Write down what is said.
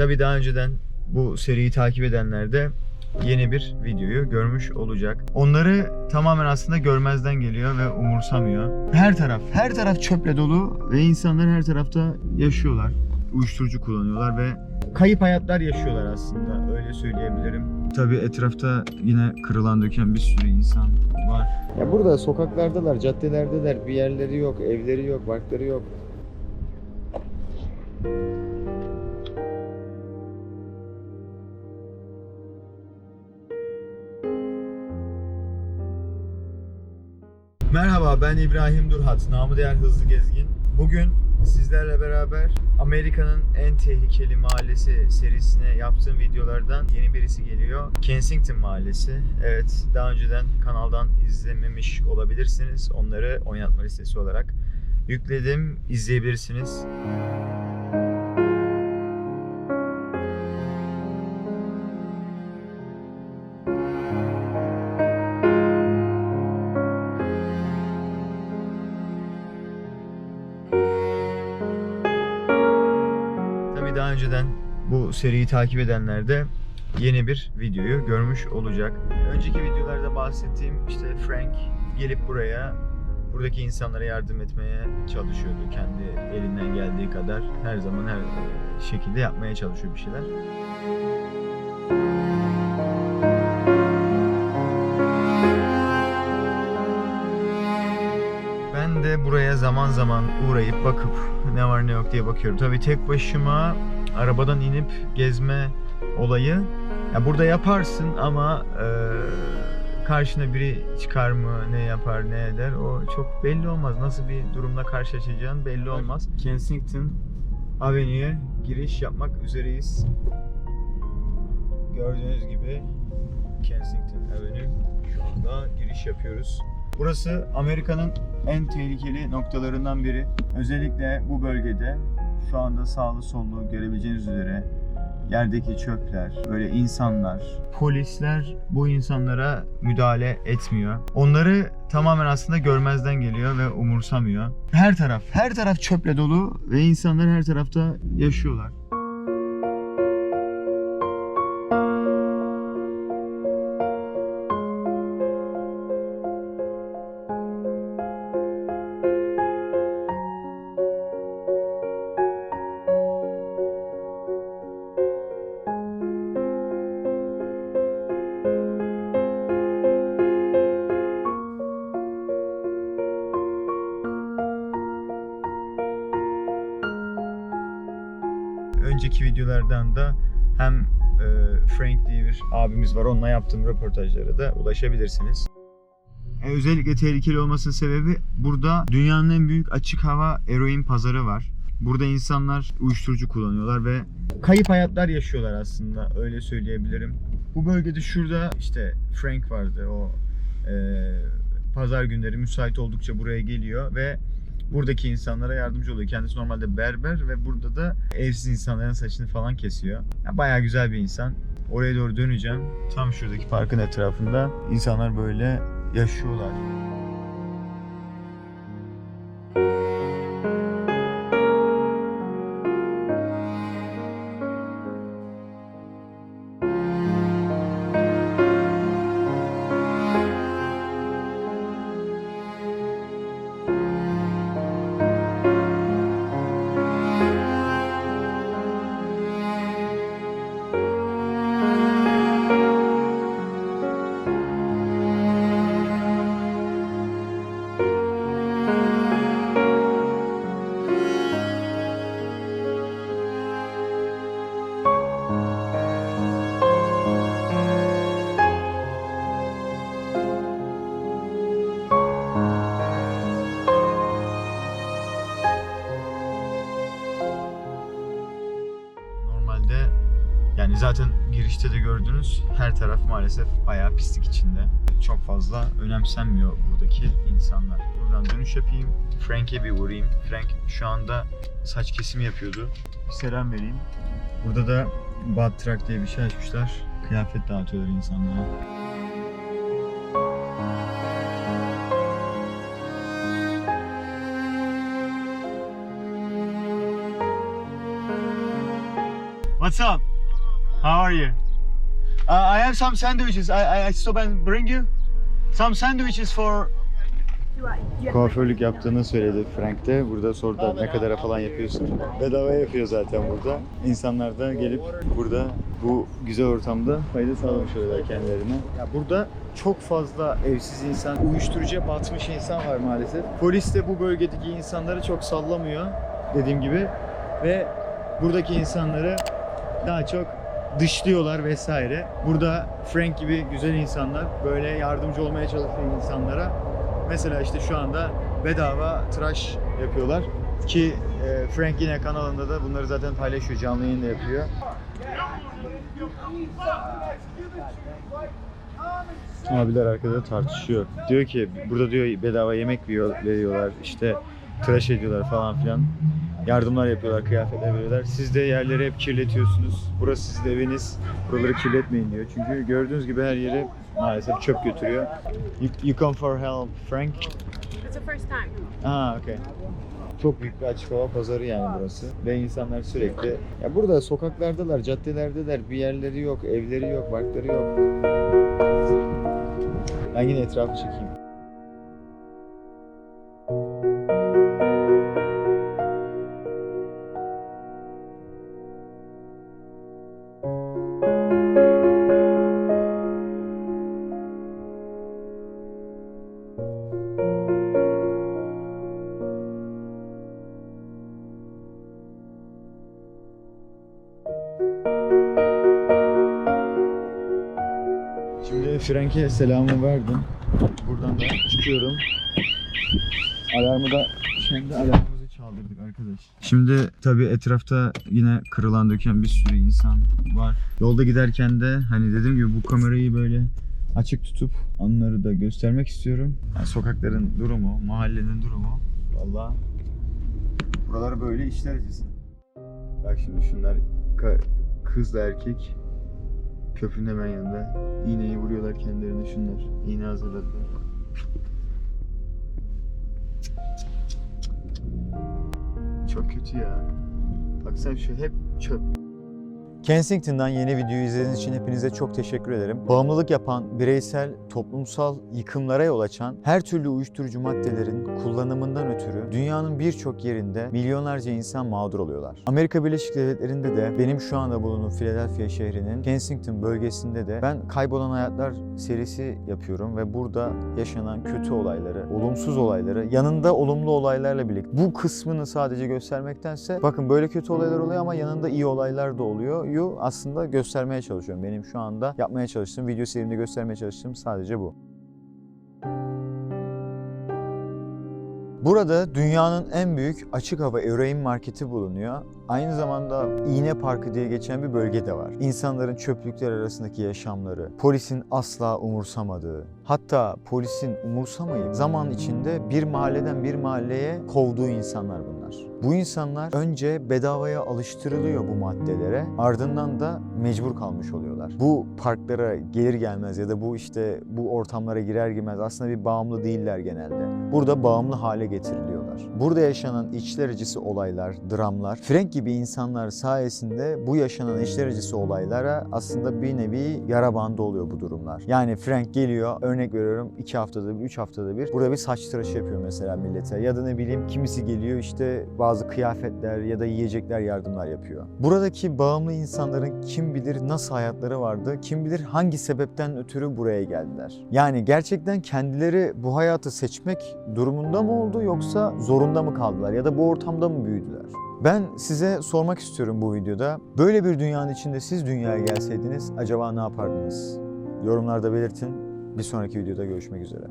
Tabii daha önceden bu seriyi takip edenler de yeni bir videoyu görmüş olacak. Onları tamamen aslında görmezden geliyor ve umursamıyor. Her taraf, her taraf çöple dolu ve insanlar her tarafta yaşıyorlar. Uyuşturucu kullanıyorlar ve kayıp hayatlar yaşıyorlar aslında. Öyle söyleyebilirim. Tabii etrafta yine kırılan döken bir sürü insan var. Ya burada sokaklardalar, caddelerdeler. Bir yerleri yok, evleri yok, barkları yok. Merhaba ben İbrahim Durhat, namı değer hızlı gezgin. Bugün sizlerle beraber Amerika'nın en tehlikeli mahallesi serisine yaptığım videolardan yeni birisi geliyor. Kensington Mahallesi. Evet, daha önceden kanaldan izlememiş olabilirsiniz. Onları oynatma listesi olarak yükledim. İzleyebilirsiniz. Tabii daha önceden bu seriyi takip edenler de yeni bir videoyu görmüş olacak. Önceki videolarda bahsettiğim işte Frank gelip buraya buradaki insanlara yardım etmeye çalışıyordu. Kendi elinden geldiği kadar her zaman her şekilde yapmaya çalışıyor bir şeyler. Ben de buraya zaman zaman uğrayıp bakıp ne var ne yok diye bakıyorum. Tabii tek başıma arabadan inip gezme olayı ya burada yaparsın ama e, karşına biri çıkar mı, ne yapar, ne eder o çok belli olmaz. Nasıl bir durumla karşılaşacağın belli olmaz. Kensington Avenue'ye giriş yapmak üzereyiz. Gördüğünüz gibi Kensington Avenue şu anda giriş yapıyoruz. Burası Amerika'nın en tehlikeli noktalarından biri. Özellikle bu bölgede şu anda sağlı sollu görebileceğiniz üzere yerdeki çöpler, böyle insanlar, polisler bu insanlara müdahale etmiyor. Onları tamamen aslında görmezden geliyor ve umursamıyor. Her taraf, her taraf çöple dolu ve insanlar her tarafta yaşıyorlar. Önceki videolardan da hem e, Frank diye bir abimiz var. Onunla yaptığım röportajlara da ulaşabilirsiniz. E, özellikle tehlikeli olmasının sebebi burada dünyanın en büyük açık hava eroin pazarı var. Burada insanlar uyuşturucu kullanıyorlar ve kayıp hayatlar yaşıyorlar aslında öyle söyleyebilirim. Bu bölgede şurada işte Frank vardı o e, pazar günleri müsait oldukça buraya geliyor ve buradaki insanlara yardımcı oluyor. Kendisi normalde berber ve burada da evsiz insanların saçını falan kesiyor. Ya bayağı güzel bir insan. Oraya doğru döneceğim. Tam şuradaki parkın etrafında insanlar böyle yaşıyorlar. Girişte de gördünüz her taraf maalesef bayağı pislik içinde. Çok fazla önemsenmiyor buradaki insanlar. Buradan dönüş yapayım. Frank'e bir uğrayayım. Frank şu anda saç kesimi yapıyordu. Bir selam vereyim. Burada da Bad Truck diye bir şey açmışlar. Kıyafet dağıtıyorlar insanlara. What What's up? How are you? Uh, I have some sandwiches. I, I, stop and bring you some sandwiches for Kuaförlük yaptığını söyledi Frank de. Burada sordular ne kadara falan yapıyorsun. Bedava yapıyor zaten burada. İnsanlar da gelip burada bu güzel ortamda fayda sağlamış oluyorlar kendilerine. Ya burada çok fazla evsiz insan, uyuşturucuya batmış insan var maalesef. Polis de bu bölgedeki insanları çok sallamıyor dediğim gibi ve buradaki insanları daha çok dışlıyorlar vesaire. Burada Frank gibi güzel insanlar böyle yardımcı olmaya çalışan insanlara mesela işte şu anda bedava tıraş yapıyorlar ki e, Frank yine kanalında da bunları zaten paylaşıyor canlı yayında yapıyor. Abiler arkada tartışıyor. Diyor ki burada diyor bedava yemek veriyor- veriyorlar işte tıraş ediyorlar falan filan. Yardımlar yapıyorlar, kıyafetler veriyorlar. Siz de yerleri hep kirletiyorsunuz. Burası sizin eviniz. Buraları kirletmeyin diyor. Çünkü gördüğünüz gibi her yeri maalesef çöp götürüyor. You, you come for help, Frank? It's the first time. Aa, okay. Çok büyük bir açık hava pazarı yani burası. Ve insanlar sürekli... Ya burada sokaklardalar, caddelerdeler. Bir yerleri yok, evleri yok, barkları yok. Ben yine etrafı çekeyim. Frank'e selamı verdim. Buradan da çıkıyorum. Alarmı da kendi alarmımızı çaldırdık arkadaş. Şimdi tabii etrafta yine kırılan döken bir sürü insan var. Yolda giderken de hani dediğim gibi bu kamerayı böyle açık tutup onları da göstermek istiyorum. Yani sokakların durumu, mahallenin durumu. Vallahi buralar böyle işler acısı. Bak şimdi şunlar kızla erkek Köprünün hemen yanında. İğneyi vuruyorlar kendilerine şunlar. İğne hazırladılar. Çok kötü ya. Baksana şu hep çöp. Kensington'dan yeni videoyu izlediğiniz için hepinize çok teşekkür ederim. Bağımlılık yapan, bireysel, toplumsal yıkımlara yol açan her türlü uyuşturucu maddelerin kullanımından ötürü dünyanın birçok yerinde milyonlarca insan mağdur oluyorlar. Amerika Birleşik Devletleri'nde de benim şu anda bulunduğum Philadelphia şehrinin Kensington bölgesinde de ben Kaybolan Hayatlar serisi yapıyorum ve burada yaşanan kötü olayları, olumsuz olayları yanında olumlu olaylarla birlikte bu kısmını sadece göstermektense bakın böyle kötü olaylar oluyor ama yanında iyi olaylar da oluyor. Yu aslında göstermeye çalışıyorum. Benim şu anda yapmaya çalıştığım, video serimde göstermeye çalıştığım sadece bu. Burada dünyanın en büyük açık hava Euroin marketi bulunuyor. Aynı zamanda İğne Parkı diye geçen bir bölge de var. İnsanların çöplükler arasındaki yaşamları, polisin asla umursamadığı, hatta polisin umursamayıp zaman içinde bir mahalleden bir mahalleye kovduğu insanlar bunlar. Bu insanlar önce bedavaya alıştırılıyor bu maddelere, ardından da mecbur kalmış oluyorlar. Bu parklara gelir gelmez ya da bu işte bu ortamlara girer girmez aslında bir bağımlı değiller genelde. Burada bağımlı hale getiriliyorlar. Burada yaşanan içler acısı olaylar, dramlar, Frank gibi insanlar sayesinde bu yaşanan içler acısı olaylara aslında bir nevi yara bandı oluyor bu durumlar. Yani Frank geliyor, örnek veriyorum 2 haftada bir, 3 haftada bir burada bir saç tıraşı yapıyor mesela millete. Ya da ne bileyim kimisi geliyor işte bazı kıyafetler ya da yiyecekler yardımlar yapıyor. Buradaki bağımlı insanların kim bilir nasıl hayatları vardı, kim bilir hangi sebepten ötürü buraya geldiler. Yani gerçekten kendileri bu hayatı seçmek durumunda mı oldu yoksa zorunda mı kaldılar ya da bu ortamda mı büyüdüler? Ben size sormak istiyorum bu videoda. Böyle bir dünyanın içinde siz dünyaya gelseydiniz acaba ne yapardınız? Yorumlarda belirtin. Bir sonraki videoda görüşmek üzere.